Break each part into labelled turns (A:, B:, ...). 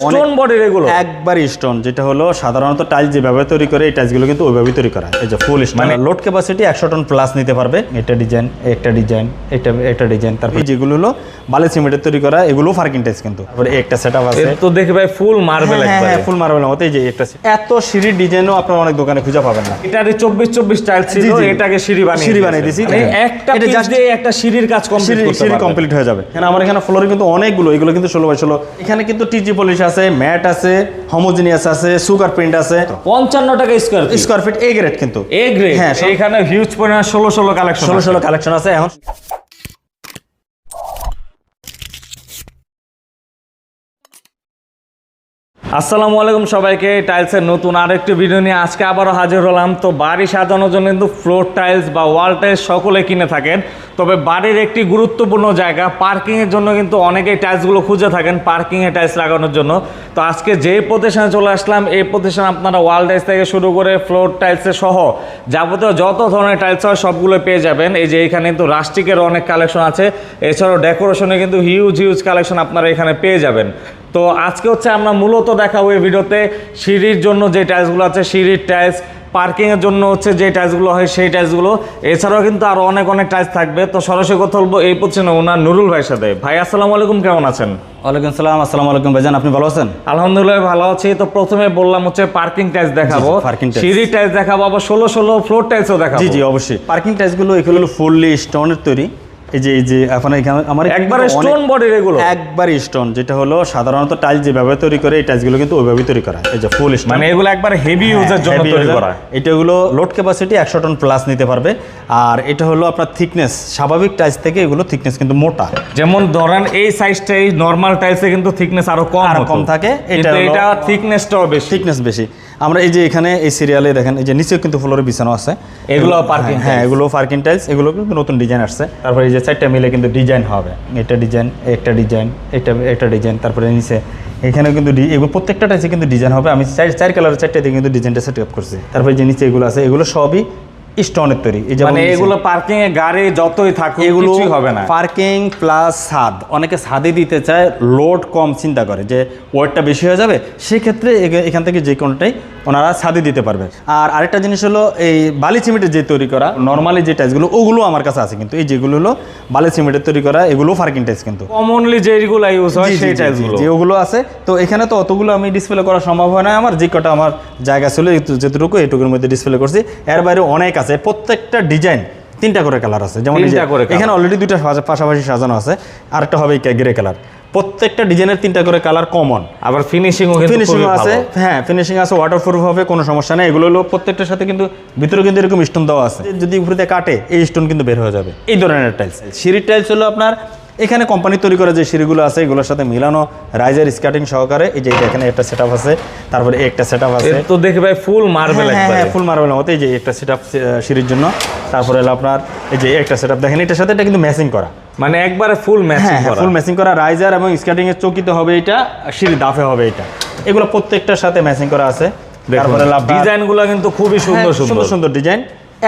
A: Stone বডির এগুলো?
B: একবার স্টোন যেটা হলো সাধারণত টাইলস যেভাবে তৈরি করে এই টাইলসগুলো কিন্তু ওইভাবেই তৈরি করা এই যে ফুল মানে লোড ক্যাপাসিটি একশো টন প্লাস নিতে পারবে। এটা ডিজাইন একটা ডিজাইন এটা একটা ডিজাইন তারপর এই যেগুলো হলো বালি সিমেন্টের তৈরি করা এগুলো ফার্কিং টাইলস কিন্তু। তারপরে একটা সেট আপ আছে
A: তো দেখি ভাই ফুল মার্বেল
B: হ্যাঁ হ্যাঁ ফুল মার্বেল মতো। এই যে একটা। এত সিঁড়ির ডিজাইনও আপনার অনেক দোকানে খুঁজে পাবেন না।
A: এটারে চব্বিশ চব্বিশ টাইল ছিল। এটাকে সিঁড়ি বানিয়ে
B: সিঁড়ি বানিয়ে দিয়েছি।
A: মানে
B: হ্যাঁ।
A: একটা
B: এটা just-
A: দিয়ে একটা সিঁড়ির কাজ কমপ্লিট
B: সিঁড়ি সিঁড়ি কমপ্লিট হয়ে যাবে। এখানে আমার এখানে ফ্লোরে কিন্তু অনেকগুলো এগুলো কিন্তু ষোলো বাই ষোলো। এখানে কিন্তু টিজি পলিশ আছে ম্যাট আছে হোমোজিনিয়াস আছে সুগার প্রিন্ট আছে।
A: পঞ্চান্ন টাকা square
B: square feet A grade কিন্তু।
A: এ গ্রেড
B: হ্যাঁ,
A: এখানে হিউজ পরিমাণ ষোলো ষোলো কালেকশন
B: ষোলো ষোলো কালেকশন আছে এখন
A: আসসালামু আলাইকুম সবাইকে, টাইলসের নতুন আরেকটি ভিডিও নিয়ে আজকে আবারও হাজির হলাম। তো বাড়ি সাজানোর জন্য কিন্তু ফ্লোর টাইলস বা ওয়াল টাইলস সকলে কিনে থাকেন। তবে বাড়ির একটি গুরুত্বপূর্ণ জায়গা পার্কিংয়ের জন্য কিন্তু অনেকেই টাইলসগুলো খুঁজে থাকেন পার্কিংয়ে টাইলস লাগানোর জন্য। তো আজকে যে প্রতিষ্ঠানে চলে আসলাম, এই প্রতিষ্ঠানে আপনারা ওয়াল টাইলস থেকে শুরু করে ফ্লোর টাইলসের সহ যাবতীয় যত ধরনের টাইলস হয় সবগুলো পেয়ে যাবেন। এই যে এখানে কিন্তু রাস্টিকের অনেক কালেকশন আছে। এছাড়াও ডেকোরেশনে কিন্তু হিউজ হিউজ কালেকশন আপনারা এখানে পেয়ে যাবেন। তো আজকে হচ্ছে আমরা মূলত দেখাবো এই ভিডিওতে সিঁড়ির জন্য যে টাইলসগুলো আছে সিঁড়ির টাইলস পার্কিংয়ের জন্য হচ্ছে যে টাইলসগুলো হয় সেই টাইলসগুলো। এছাড়াও কিন্তু আরও অনেক অনেক টাইলস থাকবে। তো সরাসরি কথা বলব এই প্রতিষ্ঠানে ওনার নুরুল ভাইয়ের সাথে। ভাই আসসালামু আলাইকুম কেমন আছেন?
B: ওয়ালাইকুম সালাম আসসালামু আলাইকুম ভাইজান আপনি ভালো আছেন?
A: আলহামদুলিল্লাহ ভালো আছি। তো প্রথমে বললাম হচ্ছে পার্কিং টাইলস দেখাবো। সিঁড়ির টাইলস দেখাবো আবার ষোলো ষোলো ফ্লোর টাইলসও দেখাবো।
B: জি জি অবশ্যই। পার্কিং টাইলসগুলো এগুলো ফুললি স্টোনের তৈরি। এই যে এই যে এখন এখানে আমার
A: একবারে স্টোন বডির এগুলো?
B: একবার স্টোন যেটা হলো সাধারণত টাইলস যেভাবে তৈরি করে এই টাইলসগুলো কিন্তু ওইভাবেই তৈরি করা এই যে ফুল স্টোন
A: মানে এগুলো একবার হেভি ইউজের জন্য তৈরি করা।
B: লোড ক্যাপাসিটি একশো টন প্লাস নিতে পারবে। আর এটা হলো আপনার থিকনেস স্বাভাবিক টাইলস থেকে এগুলো থিকনেস কিন্তু মোটা।
A: যেমন ধরেন এই সাইজটা এই নরমাল টাইলসে কিন্তু থিকনেস আরও কম আরও
B: কম থাকে, এটা
A: এটা থিকনেসটাও বেশি।
B: থিকনেস বেশি। আমরা এই যে এখানে এই সিরিয়ালে দেখেন এই যে নিচেও কিন্তু ফ্লোরে বিছানো আছে।
A: এগুলো parking
B: হ্যাঁ এগুলো পার্কিং টাইলস এগুলো কিন্তু নতুন ডিজাইন আসছে। তারপরে এই যে চারটা মিলে কিন্তু ডিজাইন হবে। এটা ডিজাইন একটা ডিজাইন এটা, একটা ডিজাইন তারপরে নিচে। এখানেও কিন্তু এগুলো প্রত্যেকটা টাইসে কিন্তু ডিজাইন হবে। আমি চার চার কালারের চারটে দিয়ে কিন্তু ডিজাইনটা সেট আপ করছি। তারপরে যে নিচে এগুলো আছে, এগুলো সবই স্টোনের তৈরি। এই
A: মানে এগুলো পার্কিং এ গাড়ি যতই থাকুক
B: এগুলো
A: হবে না।
B: পার্কিং প্লাস ছাদ। অনেকে ছাদে দিতে চায় লোড কম চিন্তা করে যে ওয়েটটা বেশি হয়ে যাবে সেক্ষেত্রে এখান থেকে যে কোনোটাই ওনারা ছাদে দিতে পারবে। আর আরেকটা জিনিস হলো এই বালি সিমেন্টের যে তৈরি করা নর্মালি যে টাইলসগুলো ওগুলো আমার কাছে আছে কিন্তু। এই যেগুলো হলো বালি সিমেন্টের তৈরি করা এগুলো পার্কিং টাইলস কিন্তু।
A: কমনলি যেগুলো ইউজ হয় সেই
B: জি,
A: টাইলসগুলো।
B: জি, ওগুলো আছে। তো এখানে তো অতগুলো আমি ডিসপ্লে করা সম্ভব হয় না আমার যে কটা আমার জায়গা ছিল যেটুকু এইটুকুর মধ্যে ডিসপ্লে করছি। এর বাইরে অনেক আছে। প্রত্যেকটা ডিজাইন তিনটা করে কালার আছে। যেমন। এখানে অলরেডি দুইটা পাশাপাশি সাজানো আছে আরেকটা হবে গ্রে কালার প্রত্যেকটা ডিজাইনের তিনটা করে কালার কমন
A: আবার
B: ফিনিশিং
A: ফিনিশিং
B: আছে হ্যাঁ ফিনিশিং আছে ওয়াটারপ্রুফ হবে কোনো সমস্যা নেই। এগুলো হলো প্রত্যেকটার সাথে কিন্তু ভিতরে কিন্তু এরকম স্টোন দেওয়া আছে। যদি উপরে কাটে এই স্টোন কিন্তু বের হয়ে যাবে। এই ধরনের টাইলস সিঁড়ির টাইলস হলো আপনার এখানে কোম্পানি তৈরি করে যে সিঁড়িগুলো আছে এগুলোর সাথে মিলানো রাইজার স্কার্টিং সহকারে। এই যে এখানে একটা সেট আছে তারপরে একটা সেট আছে।
A: তো দেখি ভাই ফুল মার্বেল
B: হ্যাঁ, হ্যাঁ ফুল মার্বেল মতো। এই যে একটা সেট আপ সিঁড়ির জন্য। তারপরে হলো আপনার এই যে একটা সেট দেখেন এটার সাথে এটা কিন্তু ম্যাচিং করা।
A: মানে একবারে ফুল ম্যাচিং
B: হ্যাঁ
A: করা।
B: ফুল ম্যাচিং করা। রাইজার এবং স্কার্টিং এর চকিতে হবে এটা সিঁড়ি দাফে হবে এটা। এগুলো প্রত্যেকটার সাথে ম্যাচিং করা আছে। তারপরে লাভ
A: ডিজাইনগুলো কিন্তু খুবই সুন্দর সুন্দর।
B: সুন্দর সুন্দর ডিজাইন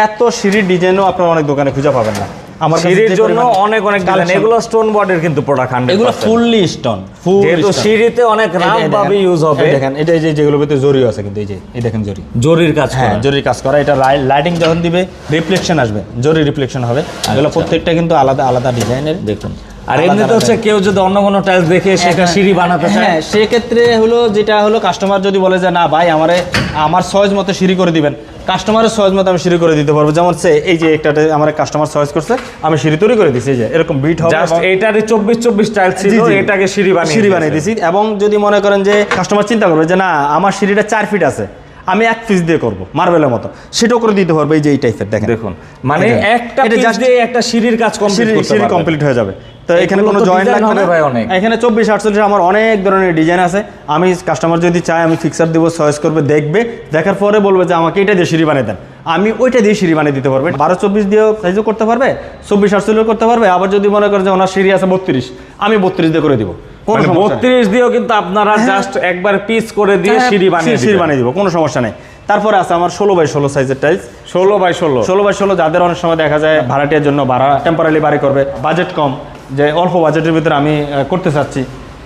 B: এত সিঁড়ির ডিজাইনও আপনারা অনেক দোকানে খুঁজে পাবেন না। আমার
A: সিঁড়ির জন্য অনেক অনেক ডিজাইন এগুলো স্টোন বডির কিন্তু প্রোডাক্ট হান্ড্রেড
B: এগুলো ফুললি স্টোন ফুল
A: যেহেতু সিঁড়িতে অনেক রাফ ভাবে ইউজ হবে।
B: দেখেন এটা এই যে যেগুলো ভিতরে জরি আছে কিন্তু এই যে এই দেখেন জরি।
A: জরির কাজ
B: হ্যাঁ
A: করা।
B: জরির কাজ করা। এটা লাইটিং যখন দিবে রিফ্লেকশন আসবে জরি রিফ্লেকশন হবে। এগুলো প্রত্যেকটা কিন্তু আলাদা আলাদা ডিজাইনের
A: দেখুন। আর এমনিতে হচ্ছে কেউ যদি অন্য কোনো টাইলস দেখে সেটা সিঁড়ি বানাতে চায়?
B: হ্যাঁ সেক্ষেত্রে হলো যেটা হলো কাস্টমার যদি বলে যে না ভাই আমারে আমার সহজ মতো সিঁড়ি করে দিবেন। কাস্টমারের সহজ মতো আমি সিঁড়ি করে দিতে পারব। যেমন সে এই যে একটা আমার কাস্টমার সহজ করছে আমি সিঁড়ি তৈরি করে দিছি যে এরকম বিট হবে
A: জাস্ট
B: এবং-
A: চব্বিশ চব্বিশ টাইলস ছিল। এটাকে সিঁড়ি বানিয়ে
B: সিঁড়ি বানিয়ে দিছি এবং যদি মনে করেন যে কাস্টমার চিন্তা করবে যে না আমার সিঁড়িটা চার ফিট আছে। আমি এক পিস দিয়ে করব মার্বেলের মতো। সেটাও করে দিতে পারব এই যে এই টাইপের দেখেন।
A: দেখুন মানে একটা পিস দিয়ে একটা সিঁড়ির কাজ কমপ্লিট করতে
B: সিঁড়ি কমপ্লিট হয়ে যাবে। তো এখানে কোনো জয়েন্ট লাগবে না।
A: ভাই অনেক।
B: এখানে চব্বিশ আটচল্লিশ আমার অনেক ধরনের ডিজাইন আছে। আমি কাস্টমার যদি চায় আমি ফিক্সার দিব চয়েস করবে দেখবে। দেখার পরে বলবে যে আমাকে এটা দিয়ে সিঁড়ি বানিয়ে দেন। আমি ওইটা দিয়ে সিঁড়ি বানিয়ে দিতে পারবে। বারো চব্বিশ দিয়েও সাইজও করতে পারবে চব্বিশ আটচল্লিশ করতে পারবে। আবার যদি মনে করে যে ওনার সিঁড়ি আছে বত্রিশ আমি বত্রিশ দিয়ে করে দিব।
A: মানে। বত্রিশ দিয়েও কিন্তু আপনারা জাস্ট একবার পিস করে দিয়ে
B: হ্যাঁ,
A: সিঁড়ি বানিয়ে
B: সিঁড়ি বানিয়ে দিব কোনো সমস্যা নেই। তারপরে আছে আমার ষোলো বাই ষোলো সাইজের টাইলস
A: ষোলো বাই ষোলো।
B: ষোলো বাই ষোলো যাদের অনেক সময় দেখা যায় ভাড়াটিয়ার জন্য ভাড়া টেম্পোরারি বাড়ি করবে বাজেট কম যে অল্প বাজেটের ভিতরে আমি করতে চাচ্ছি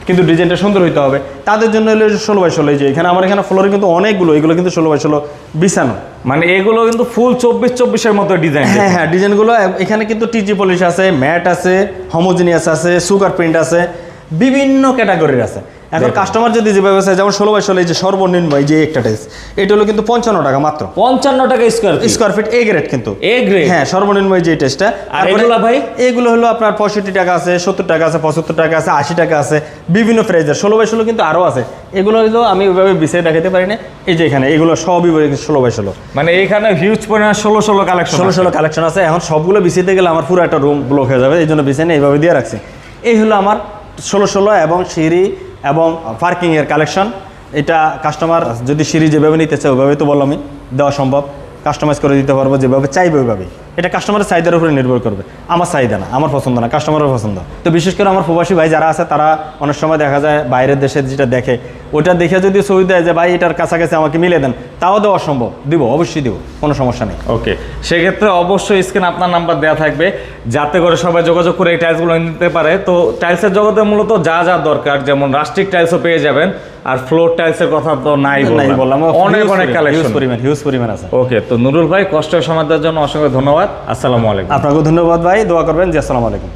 B: কিন্তু ডিজাইনটা সুন্দর হইতে হবে। তাদের জন্য হলো ষোলো বাই ষোলো যে এখানে আমার এখানে ফ্লোরে কিন্তু অনেকগুলো এগুলো কিন্তু ষোলো বাই ষোলো বিছানো।
A: মানে এগুলো কিন্তু ফুল চব্বিশ চব্বিশের মতো ডিজাইন
B: হ্যাঁ হ্যাঁ ডিজাইনগুলো এখানে কিন্তু টিজি পলিশ আছে ম্যাট আছে হোমোজিনিয়াস আছে সুগার প্রিন্ট আছে। বিভিন্ন ক্যাটাগরির আছে। এখন কাস্টমার যদি যেভাবে চায় যেমন ষোলো বাই ষোলো এই যে সর্বনিম্ন এই যে একটা টাইস এটা হলো কিন্তু পঞ্চান্ন টাকা মাত্র।
A: পঞ্চান্ন টাকা square
B: square feet A grade কিন্তু।
A: এ গ্রেড
B: হ্যাঁ সর্বনিম্ন এই যে টেস্টটা
A: আর এগুলা ভাই?
B: এগুলো হলো আপনার পঁয়ষট্টি টাকা আছে সত্তর টাকা আছে পঁচাত্তর টাকা আছে আশি টাকা আছে বিভিন্ন প্রাইজের ষোলো বাই ষোলো কিন্তু আরও আছে। এগুলো হলো আমি ওইভাবে বিছিয়ে দেখাতে পারি না। এই যে এখানে এগুলো সবই ষোলো বাই ষোলো।
A: মানে এখানে হিউজ পরিমাণ ষোলো ষোলো কালেকশন
B: ষোলো ষোলো কালেকশন আছে। এখন সবগুলো বিছিয়ে গেলে আমার পুরো একটা রুম ব্লক হয়ে যাবে। এই জন্য বিছিয়ে এইভাবে দিয়ে রাখছি। এই হলো আমার ষোলো ষোলো এবং সিঁড়ি এবং পার্কিংয়ের কালেকশন। এটা কাস্টমার যদি সিঁড়ি যেভাবে নিতে চায় ওইভাবে তো বললামই, দেওয়া সম্ভব। কাস্টমাইজ করে দিতে পারব, যেভাবে চাইবে ওইভাবেই এটা কাস্টমারের চাহিদার উপরে নির্ভর করবে। আমার চাহিদা না, আমার পছন্দ না কাস্টমারের পছন্দ। তো বিশেষ করে আমার প্রবাসী ভাই যারা আছে, তারা অনেক সময় দেখা যায় বাইরের দেশে যেটা দেখে ওটা দেখে যদি ছবি দেয় যে, ভাই, এটার কাছাকাছি আমাকে মিলে দেন তাও দেওয়া সম্ভব দিব, অবশ্যই দিব, কোনো সমস্যা নেই।
A: ওকে, সেক্ষেত্রে অবশ্যই স্ক্রিন আপনার নাম্বার দেওয়া থাকবে। যাতে করে সবাই যোগাযোগ করে এই টাইলসগুলো নিতে পারে। তো টাইলসের জগতে মূলত যা যা দরকার, যেমন রাষ্ট্রিক টাইলসও পেয়ে যাবেন। আর ফ্লোর টাইলসের কথা তো নাই
B: বললাম।
A: অনেক অনেক কালেকশন
B: পরিমাণ হিউজ পরিমাণ আছে।
A: ওকে তো নুরুল ভাই কষ্ট দেওয়ার জন্য অসংখ্য ধন্যবাদ। আসসালামু আলাইকুম।
B: আপনাকে ধন্যবাদ ভাই দোয়া করবেন জি আসসালামু আলাইকুম।